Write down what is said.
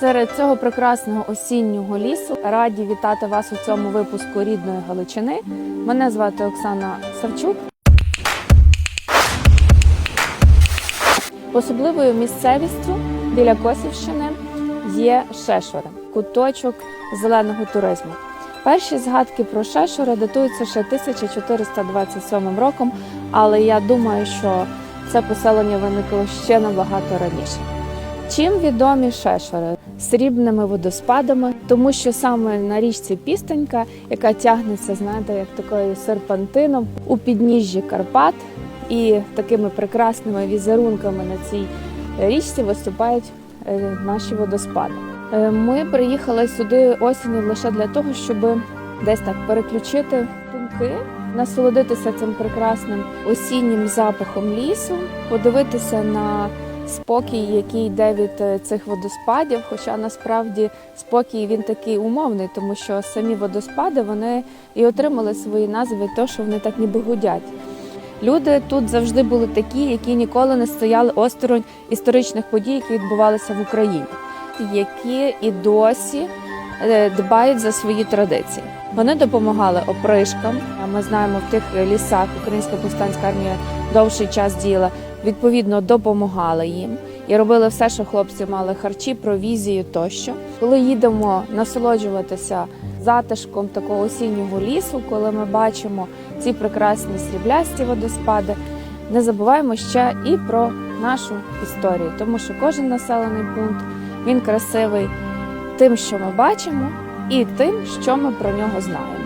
Серед цього прекрасного осіннього лісу раді вітати вас у цьому випуску рідної Галичини. Мене звати Оксана Савчук. Особливою місцевістю біля Косівщини є Шешори, куточок зеленого туризму. Перші згадки про Шешори датуються ще 1427 роком, але я думаю, що це поселення виникло ще набагато раніше. Чим відомі шешори? Срібними водоспадами, тому що саме на річці Пістонька, яка тягнеться, знаєте, як такою серпантином у підніжжі Карпат, і такими прекрасними візерунками на цій річці виступають е, наші водоспади. Е, Ми приїхали сюди осінню лише для того, щоб десь так переключити думки, насолодитися цим прекрасним осіннім запахом лісу, подивитися на спокій, який йде від е, цих водоспадів. Хоча насправді спокій він такий умовний, тому що самі водоспади вони і отримали свої назви того, що вони так ніби гудять. Люди тут завжди були такі, які ніколи не стояли осторонь історичних подій, які відбувалися в Україні, які і досі е, дбають за свої традиції. Вони допомагали опришкам. Ми знаємо, в тих лісах Українська повстанська армія довший час діяла. Відповідно, допомагали їм і робили все, що хлопці мали харчі, провізію тощо. Коли їдемо насолоджуватися затишком такого осіннього лісу, коли ми бачимо ці прекрасні сріблясті водоспади, не забуваємо ще і про нашу історію, тому що кожен населений пункт він красивий тим, що ми бачимо, і тим, що ми про нього знаємо.